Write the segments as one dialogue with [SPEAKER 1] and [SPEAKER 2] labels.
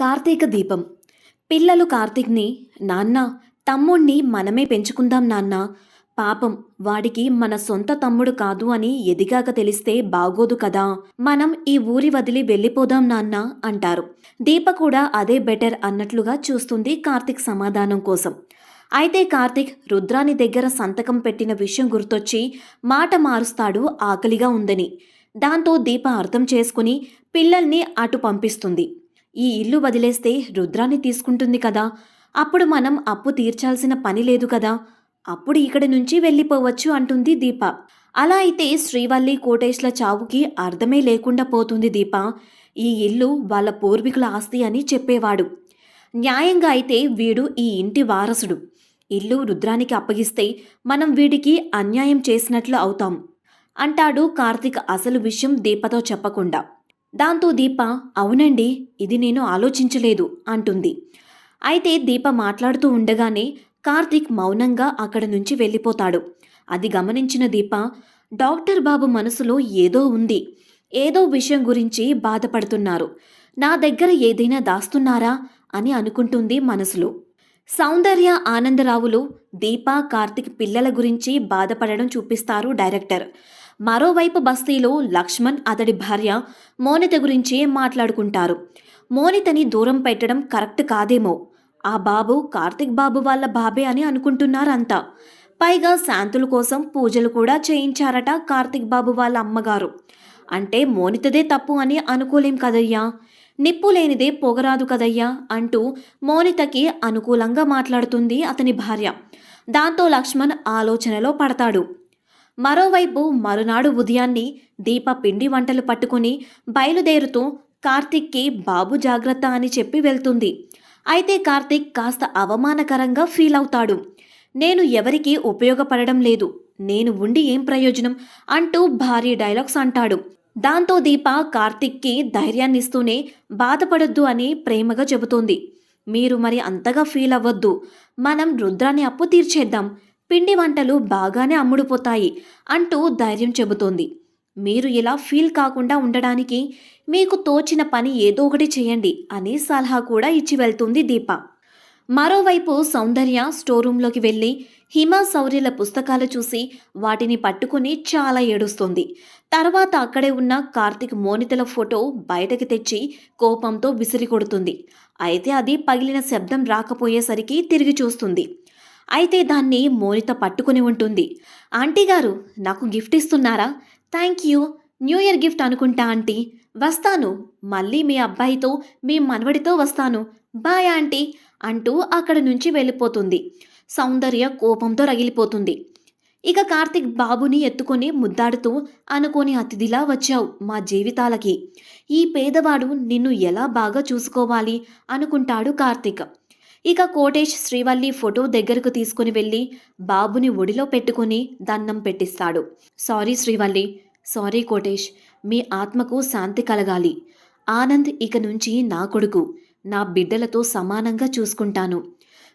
[SPEAKER 1] కార్తీక దీపం. పిల్లలు కార్తీక్ని నాన్న తమ్ముణ్ణి మనమే పెంచుకుందాం నాన్న. పాపం వాడికి మన సొంత తమ్ముడు కాదు అని ఎదిగాక తెలిస్తే బాగోదు కదా. మనం ఈ ఊరి వదిలి వెళ్ళిపోదాం నాన్న అంటారు. దీప కూడా అదే బెటర్ అన్నట్లుగా చూస్తుంది కార్తీక్ సమాధానం కోసం. అయితే కార్తీక్ రుద్రాని దగ్గర సంతకం పెట్టిన విషయం గుర్తొచ్చి మాట మారుస్తాడు ఆకలిగా ఉందని. దాంతో దీప అర్థం చేసుకుని పిల్లల్ని అటు పంపిస్తుంది. ఈ ఇల్లు వదిలేస్తే రుద్రాన్ని తీసుకుంటుంది కదా. అప్పుడు మనం అప్పు తీర్చాల్సిన పని లేదు కదా. అప్పుడు ఇక్కడి నుంచి వెళ్ళిపోవచ్చు అంటుంది దీప. అలా అయితే శ్రీవల్లి కోటేష్ల చావుకి అర్థమే లేకుండా పోతుంది దీప. ఈ ఇల్లు వాళ్ళ పూర్వీకుల ఆస్తి అని చెప్పేవాడు. న్యాయంగా అయితే వీడు ఈ ఇంటి వారసుడు. ఇల్లు రుద్రానికి అప్పగిస్తే మనం వీడికి అన్యాయం చేసినట్లు అవుతాం. అంటాడు కార్తీక్ అసలు విషయం దీపతో చెప్పకుండా. దాంతో దీప అవునండి ఇది నేను ఆలోచించలేదు అంటుంది. అయితే దీప మాట్లాడుతూ ఉండగానే కార్తీక్ మౌనంగా అక్కడి నుంచి వెళ్ళిపోతాడు. అది గమనించిన దీప డాక్టర్ బాబు మనసులో ఏదో ఉంది. ఏదో విషయం గురించి బాధపడుతున్నారు. నా దగ్గర ఏదైనా దాస్తున్నారా? అని అనుకుంటుంది మనసులో. సౌందర్య ఆనందరావులు దీప కార్తిక్ పిల్లల గురించి బాధపడడం చూపిస్తారు డైరెక్టర్. మరోవైపు బస్తీలో లక్ష్మణ్ అతడి భార్య మోనిత గురించి మాట్లాడుకుంటారు. మోనితని దూరం పెట్టడం కరెక్ట్ కాదేమో. ఆ బాబు కార్తిక్ బాబు వాళ్ళ బాబే అని అనుకుంటున్నారంతా పైగా శాంతుల కోసం పూజలు కూడా చేయించారట కార్తిక్ బాబు వాళ్ళ అమ్మగారు. అంటే మోనితదే తప్పు అని అనుకోలేం కదయ్యా? నిప్పు లేనిదే పొగరాదు కదయ్యా? అంటూ మోనితకి అనుకూలంగా మాట్లాడుతుంది అతని భార్య. దాంతో లక్ష్మణ్ ఆలోచనలో పడతాడు. మరోవైపు మరునాడు ఉదయాన్నే దీప పిండి వంటలు పట్టుకుని బయలుదేరుతూ కార్తిక్కి బాబు జాగ్రత్త అని చెప్పి వెళ్తుంది. అయితే కార్తిక్ కాస్త అవమానకరంగా ఫీల్ అవుతాడు. నేను ఎవరికీ ఉపయోగపడడం లేదు. నేను ఉండి ఏం ప్రయోజనం? అంటూ భారీ డైలాగ్స్ అంటాడు. దాంతో దీప కార్తిక్కి ధైర్యాన్నిస్తూనే బాధపడొద్దు అని ప్రేమగా చెబుతోంది. మీరు మరి అంతగా ఫీల్ అవ్వద్దు. మనం రుద్రాన్ని అప్పు తీర్చేద్దాం. పిండి వంటలు బాగానే అమ్ముడుపోతాయి అంటూ ధైర్యం చెబుతోంది. మీరు ఇలా ఫీల్ కాకుండా ఉండడానికి మీకు తోచిన పని ఏదో ఒకటి చేయండి అనే సలహా కూడా ఇచ్చి వెళ్తుంది దీప. మరోవైపు సౌందర్య స్టోర్ రూమ్లోకి వెళ్ళి హిమ శౌర్యల పుస్తకాలు చూసి వాటిని పట్టుకుని చాలా ఏడుస్తుంది. తర్వాత అక్కడే ఉన్న కార్తిక్ మోనితల ఫోటో బయటకు తెచ్చి కోపంతో విసిరి కొడుతుంది అయితే అది పగిలిన శబ్దం రాకపోయేసరికి తిరిగి చూస్తుంది. అయితే దాన్ని మోనిత పట్టుకుని ఉంటుంది. ఆంటీ గారు నాకు గిఫ్ట్ ఇస్తున్నారా? Thank you. New year gift అనుకుంటా ఆంటీ. వస్తాను. మళ్ళీ మీ అబ్బాయితో మీ మనవడితో వస్తాను. బాయ్ ఆంటీ అంటూ అక్కడి నుంచి వెళ్ళిపోతుంది. సౌందర్య కోపంతో రగిలిపోతుంది. ఇక కార్తిక్ బాబుని ఎత్తుకొని ముద్దాడుతూ అనుకోని అతిథిలా వచ్చావు మా జీవితాలకి. ఈ పేదవాడు నిన్ను ఎలా బాగా చూసుకోవాలి? అనుకుంటాడు కార్తిక్. ఇక కోటేష్ శ్రీవల్లి ఫోటో దగ్గరకు తీసుకుని వెళ్ళి బాబుని ఒడిలో పెట్టుకుని దండం పెట్టిస్తాడు. సారీ శ్రీవల్లి సారీ కోటేష్ మీ ఆత్మకు శాంతి కలగాలి. ఆనంద్ ఇక నుంచి నా కొడుకు నా బిడ్డలతో సమానంగా చూసుకుంటాను.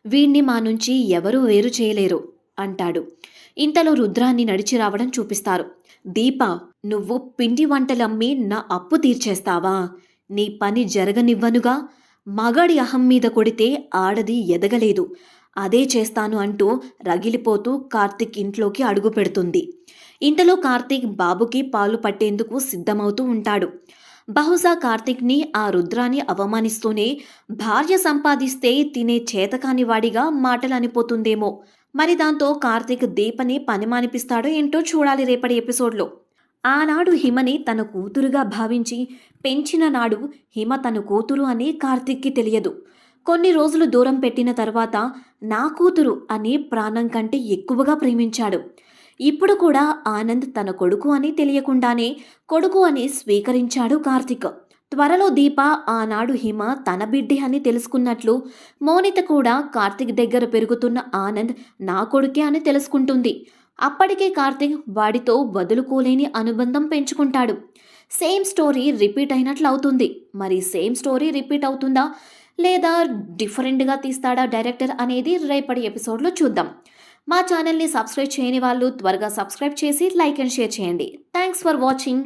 [SPEAKER 1] వీణ్ణి మా నుంచి ఎవరూ వేరు చేయలేరు అంటాడు. ఇంతలో రుద్రాన్ని నడిచి రావడం చూపిస్తారు. దీప నువ్వు పిండి వంటలమ్మి నా అప్పు తీర్చేస్తావా? నీ పని జరగనివ్వనుగా మగాడి అహం మీద కొడితే ఆడది ఎదగలేదు. అదే చేస్తాను అంటూ రగిలిపోతూ కార్తిక్ ఇంట్లోకి అడుగు పెడుతుంది. ఇంతలో కార్తీక్ బాబుకి పాలు పట్టేందుకు సిద్ధమవుతూ ఉంటాడు. బహుశా కార్తీక్ని ఆ రుద్రాన్ని అవమానిస్తూనే భార్య సంపాదిస్తే తినే చేతకాని వాడిగా మాటలు అనిపోతుందేమో మరి దాంతో కార్తీక్ దీపని పని మానిపిస్తాడో ఏంటో చూడాలి రేపటి ఎపిసోడ్లో. ఆనాడు హిమని తన కూతురుగా భావించి పెంచిన నాడు హిమ తన కూతురు అని కార్తిక్కి తెలియదు. కొన్ని రోజులు దూరం పెట్టిన తర్వాత నా కూతురు అని ప్రాణం కంటే ఎక్కువగా ప్రేమించాడు. ఇప్పుడు కూడా ఆనంద్ తన కొడుకు అని తెలియకుండానే కొడుకు అని స్వీకరించాడు కార్తిక్. త్వరలో దీప ఆనాడు హిమ తన బిడ్డే అని తెలుసుకున్నట్లు మోనిత కూడా కార్తిక్ దగ్గర పెరుగుతున్న ఆనంద్ నా కొడుకే అని తెలుసుకుంటుంది. అప్పటికే కార్తిక్ వాడితో వదులుకోలేని అనుబంధం పెంచుకుంటాడు. సేమ్ స్టోరీ రిపీట్ అయినట్లు అవుతుంది. మరి సేమ్ స్టోరీ రిపీట్ అవుతుందా? లేదా డిఫరెంట్గా తీస్తాడా డైరెక్టర్ అనేది రేపటి ఎపిసోడ్లో చూద్దాం. మా ఛానల్ని సబ్స్క్రైబ్ చేయని వాళ్ళు త్వరగా సబ్స్క్రైబ్ చేసి లైక్ అండ్ షేర్ చేయండి. Thanks for watching.